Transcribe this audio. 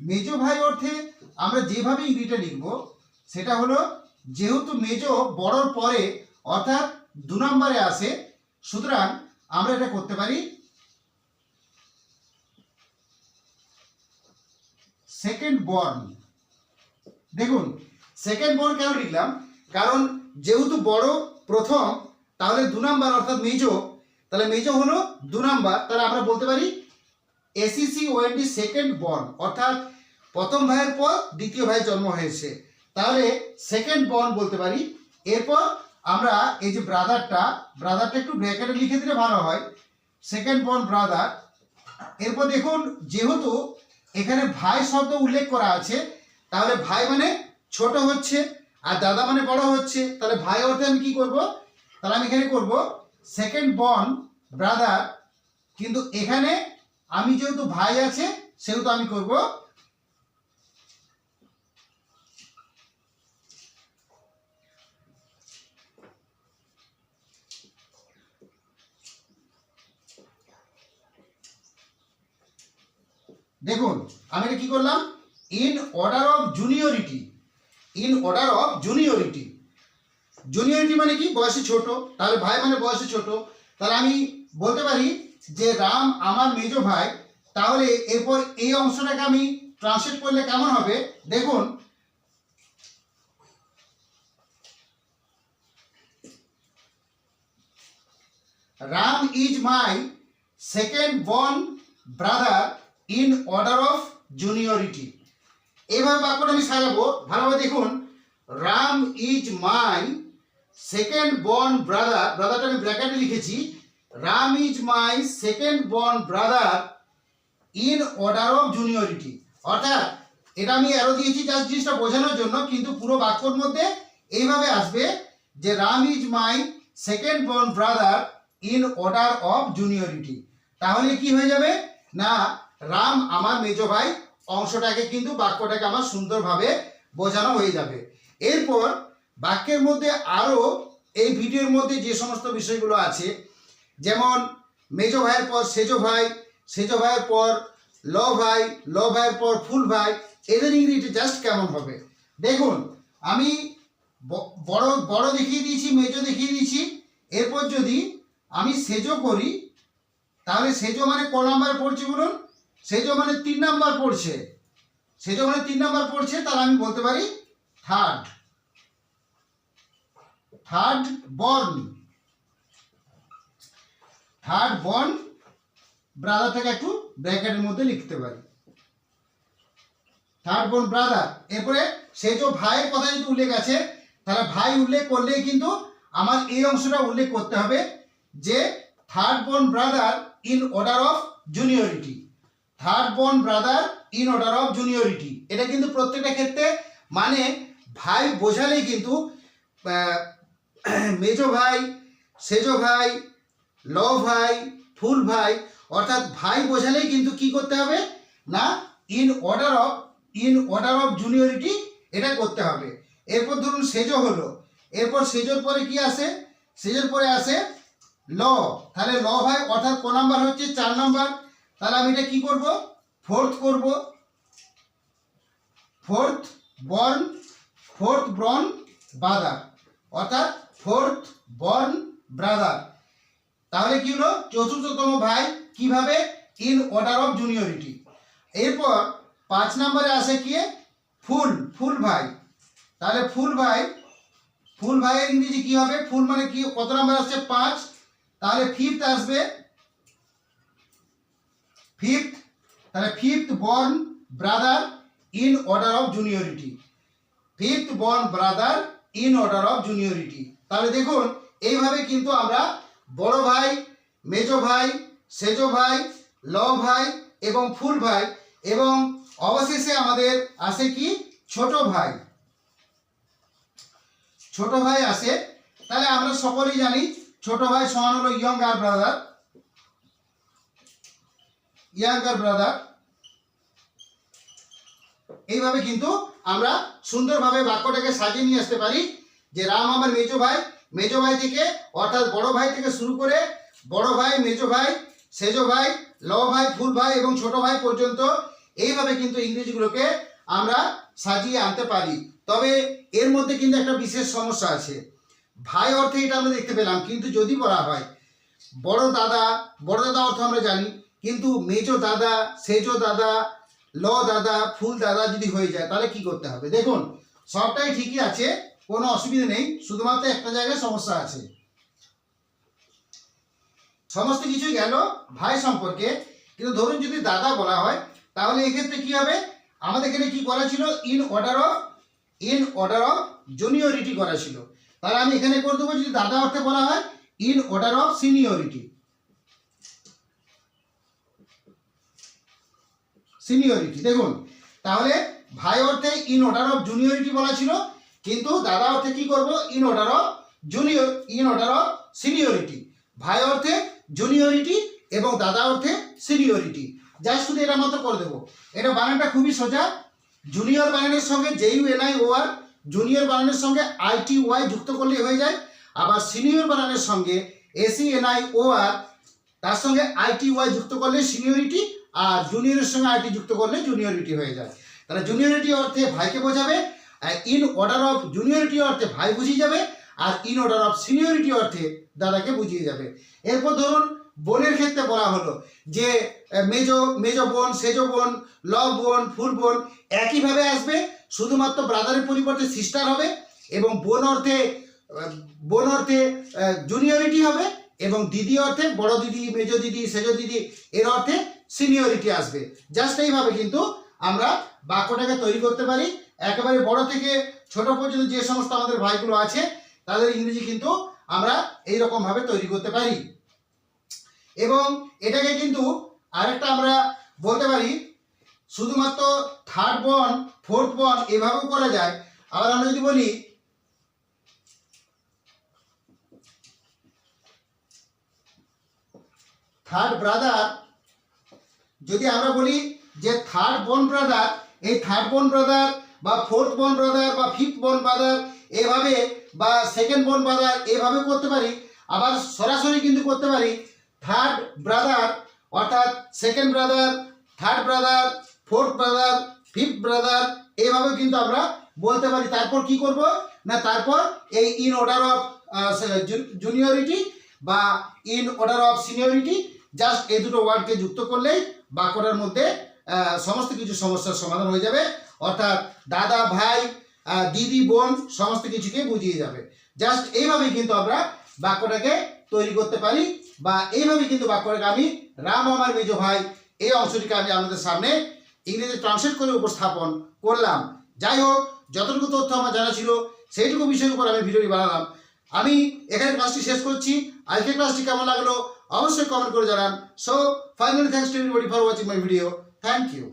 মেজো ভাই অর্থে আমরা যেভাবে ইংরেজিটা লিখব, সেটা হলো যেহেতু মেজো বড়র পরে, অর্থাৎ দু নম্বরে আসে, সুতরাং আমরা এটা করতে পারি সেকেন্ড বর্ন দেখুন সেকেন্ড বর্ন কেন লিখলাম? কারণ যেহেতু বড় প্রথম, তাহলে দু নাম্বার অর্থাৎ মেজো, তাহলে মেজো হলো দু নাম্বার, তাহলে আমরা বলতে পারি এসিসি ওএনডি সেকেন্ড বর্ন অর্থাৎ প্রথম ভাইয়ের পর দ্বিতীয় ভাইয়ের জন্ম হয়েছে। তাহলে সেকেন্ড বর্ন বলতে পারি। এরপর আমরা এই যে ব্রাদারটা ব্রাদারটা একটু ব্র্যাকেটে লিখে দিলে ভালো হয়। সেকেন্ড বর্ন ব্রাদার এরপর দেখুন, যেহেতু এখানে ভাই শব্দ উল্লেখ করা আছে, তাহলে ভাই মানে ছোট হচ্ছে, আর দাদা মানে বড় হচ্ছে। তাহলে ভাই অর্থে আমি কি করব? তাহলে আমি এখানে করব সেকেন্ড বর্ন ব্রাদার কিন্তু এখানে আমি যেহেতু ভাই আছে, সেহেতু আমি করব। দেখুন, আমি এটা কি করলাম? In order of juniority in order of juniority juniority মানে কি? বয়সে ছোট। তাহলে ভাই মানে বয়সে ছোট। তাহলে আমি বলতে পারি যে রাম আমার মেজ ভাই, তাহলে এরপর এই অংশটাকে আমি ট্রান্সলেট করলে কেমন হবে? দেখুন। Ram is my second born brother in order of juniority. এইভাবে বাক্যটা আমি সাজাবো। ভালোভাবে দেখুন। Ram is my second born brother, ব্রাদারটা আমি ব্র্যাকেটে লিখেছি। Ram is my second born brother in order of juniority. অর্থাৎ, এটা আমি অ্যারো দিয়েছি জাস্ট জিনিসটা বোঝানোর জন্য, কিন্তু পুরো বাক্যর মধ্যে এইভাবে আসবে যে Ram is my second born brother in order of juniority. তাহলে কি হয়ে যাবে? না, রাম আমার মেজ ভাই অংশটাকে কিন্তু বাক্যটাকে আমার সুন্দরভাবে বোঝানো হয়ে যাবে। এরপর বাক্যের মধ্যে আরও এই ভিডিওর মধ্যে যে সমস্ত বিষয়গুলো আছে যেমন মেজ ভাইয়ের পর সেজ ভাই, সেজ ভাইয়ের পর ল ভাই, ল ভাইয়ের পর ফুল ভাই, এদের ইংরেজি জাস্ট কেমন হবে? দেখুন, আমি বড় বড় দেখিয়ে দিয়েছি, মেজো দেখিয়ে দিয়েছি, এরপর যদি আমি সেজো করি, তাহলে সেজো মানে ক নাম্বার পড়ছে বলুন? সেজো মানে তিন নাম্বার পড়ছে। সেজো মানে তিন নাম্বার পড়ছে, তাহলে আমি বলতে পারি third third born third born ব্রাদারটাকে একটু ব্র্যাকেটের মধ্যে লিখতে পারি। থার্ড বোন ব্রাদার এরপরে সে যে ভাইয়ের কথা যদি উল্লেখ আছে, তাহলে ভাই উল্লেখ করলেই কিন্তু আমার এই অংশটা উল্লেখ করতে হবে যে third born brother in order of juniority third born brother in order of juniority এটা কিন্তু প্রত্যেকটা ক্ষেত্রে মানে ভাই বোঝালেই কিন্তু মেজো ভাই, সেজো ভাই ল ভাই, ফুল ভাই, অর্থাৎ ভাই বোঝালেই কিন্তু কি করতে হবে? না in order of in order of juniority এটা করতে হবে। এরপর ধরুন সেজো হলো। এরপর সেজোর পরে কি আসে? সেজোর পরে আসে ল। তাহলে ল ভাই, অর্থাৎ ক নাম্বার হচ্ছে চার নাম্বার। তাহলে আমি এটা কি করব? ফোর্থ করব। Fourth born fourth born brother অর্থাৎ ফোর্থ বর্ন ব্রাদার তাহলে কি হলো? চতুর্থতম ভাই কীভাবে? ইন অর্ডার অফ জুনিয়রিটি এরপর পাঁচ নম্বরে আসে কি? ফুল ফুল ভাই। তাহলে ফুল ভাই, ফুল ভাইয়ের ইংরেজি কি হবে? ফুল মানে কি? কত নাম্বার আসছে? পাঁচ। তাহলে ফিফথ আসবে। ফিফথ তাহলে fifth born brother in order of juniority fifth born brother in order of juniority তাহলে দেখুন, এইভাবে কিন্তু আমরা বড় ভাই, মেজো ভাই, সেজো ভাই ল ভাই এবং ফুল ভাই এবং অবশেষে আমাদের আসে কি? ছোট ভাই। ছোট ভাই আসে। তাহলে আমরা সকলেই জানি ছোট ভাই সমান হলো ইয়ঙ্গার ব্রাদার ইয়াঙ্গার ব্রাদার এইভাবে কিন্তু আমরা সুন্দরভাবে বাক্যটাকে সাজিয়ে নিয়ে আসতে পারি যে, রাম আমার মেজো ভাই মেজো ভাই থেকে, অর্থাৎ বড় ভাই থেকে শুরু করে বড় ভাই, মেজো ভাই, সেজো ভাই ল ভাই, ফুল ভাই এবং ছোট ভাই পর্যন্ত এইভাবে কিন্তু ইংরেজিগুলোকে আমরা সাজিয়ে আনতে পারি। তবে এর মধ্যে কিন্তু একটা বিশেষ সমস্যা আছে। ভাই অর্থে এটা আমরা দেখতে পেলাম, কিন্তু যদি বলা হয়, বড় দাদা বড় দাদা অর্থ আমরা জানি, কিন্তু মেজো দাদা, সেজো দাদা, ল দাদা, ফুল দাদা যদি হয়ে যায়, তাহলে কি করতে হবে? দেখুন, সবটাই ঠিকই আছে কোনো অসুবিধা নেই, শুধুমাত্র একটা জায়গায় সমস্যা আছে। সমস্ত কিছুই গেল ভাই সম্পর্কে, কিন্তু ধরুন যদি দাদা বলা হয়, তাহলে এক্ষেত্রে কি হবে? আমাদের এখানে কি করা ছিল? In order of in order of juniority করা ছিল। তাহলে আমি এখানে করে দেবো, যদি দাদা অর্থে বলা হয় in order of seniority seniority দেখুন, তাহলে ভাই অর্থে ইন অর্ডার অফ জুনিয়রিটি বলা ছিল কিন্তু দাদা অর্থে কি করব? In order of junior, in order of seniority. ভাই অর্থে জুনিয়রিটি এবং দাদা অর্থে সিনিয়রিটি। জাস্ট শুধু এটা মতো করে দেবো। এটা বানানটা খুবই সোজা। জুনিয়র বানানের সঙ্গে J U N I O R junior বানানের সঙ্গে আইটি ওয়াই যুক্ত করলে হয়ে যায়। আবার সিনিয়র বানানের সঙ্গে এসি এনআই ও আর তার সঙ্গে আইটি ওয়াই যুক্ত করলে সিনিয়রিটি আর জুনিয়রের সঙ্গে আইটি যুক্ত করলে জুনিয়রিটি হয়ে যায়। তাহলে জুনিয়রিটি অর্থে ভাইকে বোঝাবে ইন অর্ডার অফ জুনিয়রিটি অর্থে ভাই বুঝিয়ে যাবে, আর ইন অর্ডার অফ সিনিয়রিটি অর্থে দাদাকে বুঝিয়ে যাবে। এরপর ধরুন, বোনের ক্ষেত্রে বলা হলো যে মেজো মেজো বোন, সেজো বোন ল বোন, ফুল বোন একইভাবে আসবে, শুধুমাত্র ব্রাদারের পরিবর্তে সিস্টার হবে এবং বোন অর্থে বোন অর্থে জুনিয়রিটি হবে এবং দিদি অর্থে, বড় দিদি, মেজো দিদি, সেজো দিদি, এর অর্থে সিনিয়রিটি আসবে। জাস্ট এইভাবে কিন্তু আমরা বাক্যটাকে তৈরি করতে পারি। একেবারে বড় থেকে ছোট পর্যন্ত যে সমস্ত আমাদের ভাইগুলো আছে, তাদের ইংরেজি কিন্তু আমরা এই রকম ভাবে তৈরি করতে পারি। এবং এটাকে কিন্তু আরেকটা আমরা বলতে পারি, শুধুমাত্র থার্ড বন ফোর্থ বন এভাবেও করা যায়। আবার আমরা যদি বলি থার্ড ব্রাদার যদি আমরা বলি যে থার্ড বোন ব্রাদার এই থার্ড বোন ব্রাদার বা ফোর্থ বোন ব্রাদার বা ফিফথ বন ব্রাদার এভাবে বা সেকেন্ড বোন ব্রাদার এভাবে করতে পারি। আবার সরাসরি কিন্তু করতে পারি থার্ড ব্রাদার অর্থাৎ second brother third brother fourth brother fifth brother এভাবে কিন্তু আমরা বলতে পারি। তারপর কি করব? না, তারপর এই ইন অর্ডার অফ জুনিয়রিটি বা in order of seniority just এই দুটো ওয়ার্ডকে যুক্ত করলেই বাক্যটার মধ্যে সমস্ত কিছু সমস্যার সমাধান হয়ে যাবে। অর্থাৎ দাদা, ভাই দিদি, বোন সমস্ত কিছুকে বুঝিয়ে যাবে। জাস্ট এইভাবেই কিন্তু আমরা বাক্যটাকে তৈরি করতে পারি বা এইভাবে কিন্তু বাক্যটাকে আমি রাম আমার মেজ ভাই, এই অংশটিকে আমি আপনাদের সামনে ইংরেজি ট্রান্সলেট করে উপস্থাপন করলাম। যাই হোক, যতটুকু তথ্য আমার জানা ছিল, সেইটুকু বিষয়ের উপর আমি ভিডিওটি বানালাম। আমি এখানে ক্লাসটি শেষ করছি। আজকের ক্লাসটি কেমন লাগল অবশ্যই কমেন্ট করে জানান। So finally thanks to everybody for watching my video thank you